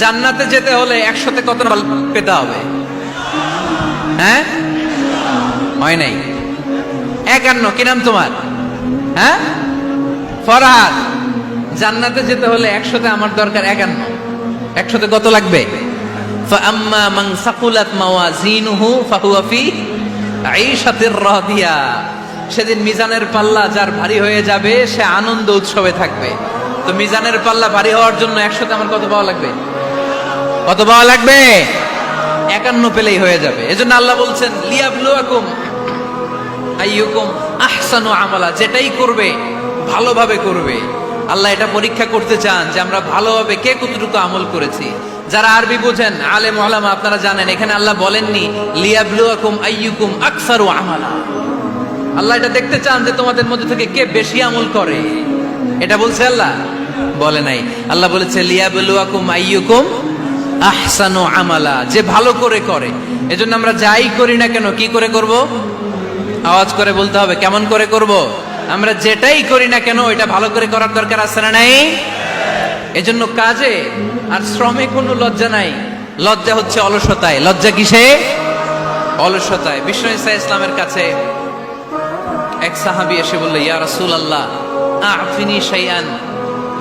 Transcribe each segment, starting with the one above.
জান্নাতে যেতে হলে একসাথে কত ফল পেতে হবে হ্যাঁ হয় নাই একান্ন কি নাম তোমার হ্যাঁ ফরহাদ জান্নাতে যেতে হলে একসাথে আমার দরকার একান্ন একসাথে কত লাগবে فأما من ثقلت موازينه فهو في عيشة راضية সেদিন মিজানের পাল্লা যার ভারী হয়ে যাবে সে আনন্দ উৎসবে থাকবে তো মিজানের পাল্লা ভারী হওয়ার জন্য একসাথে আমার কত পাওয়া লাগবে কত পাওয়া লাগবে? একান্ন পেলেই হয়ে যাবে। এজন্য আল্লাহ বলছেন আহসানু আমালা, যেটাই করবে, ভালোভাবে করবে। আল্লাহ এটা পরীক্ষা করতে চান যে আমরা ভালোভাবে কে কতটুকু আমল করেছি। যারা আরবি বোঝেন, আলেম ওলামা আপনারা জানেন, এখানে আল্লাহ বলেননি, লিয়াবলুয়াকুম আইয়ুকুম আকসারু আমালা। আল্লাহ এটা দেখতে চান যে তোমাদের মধ্যে থেকে কে বেশি আমল করে। এটা বলছে আল্লাহ? বলে নাই। আল্লাহ বলেছে, লিয়াবলুয়াকুম আইয়ুকুম আহসানু আমালা, যে ভালো করে করে। এজন্য আমরা যাই করি না কেন? কি করে করব? আওয়াজ করে বলতে হবে, কেমন করে করব? আমরা যেটাই করি না কেন, এটা ভালো করে করার দরকার আছে না নাই? এজন্য কাজে আর শ্রমে কোনো লজ্জা নাই। লজ্জা হচ্ছে অলসতায়। লজ্জা কিসে? অলসতায়। বিষ্ণু ইসা ইসলামের কাছে এক সাহাবি এসে বলল, ইয়া রাসূল আল্লাহ আফিনি শাইআন।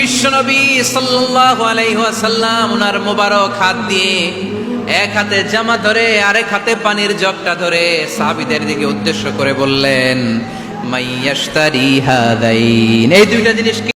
বিশ্বনবী সাল্লাহ আলাইহাসাল্লাম ওনার মোবারক হাত দিয়ে এক হাতে জামা ধরে, আরেক হাতে পানির জগটা ধরে সাবিদের দিকে উদ্দেশ্য করে বললেন মাইয়াস্তারি হাদাইন। এই দুইটা জিনিস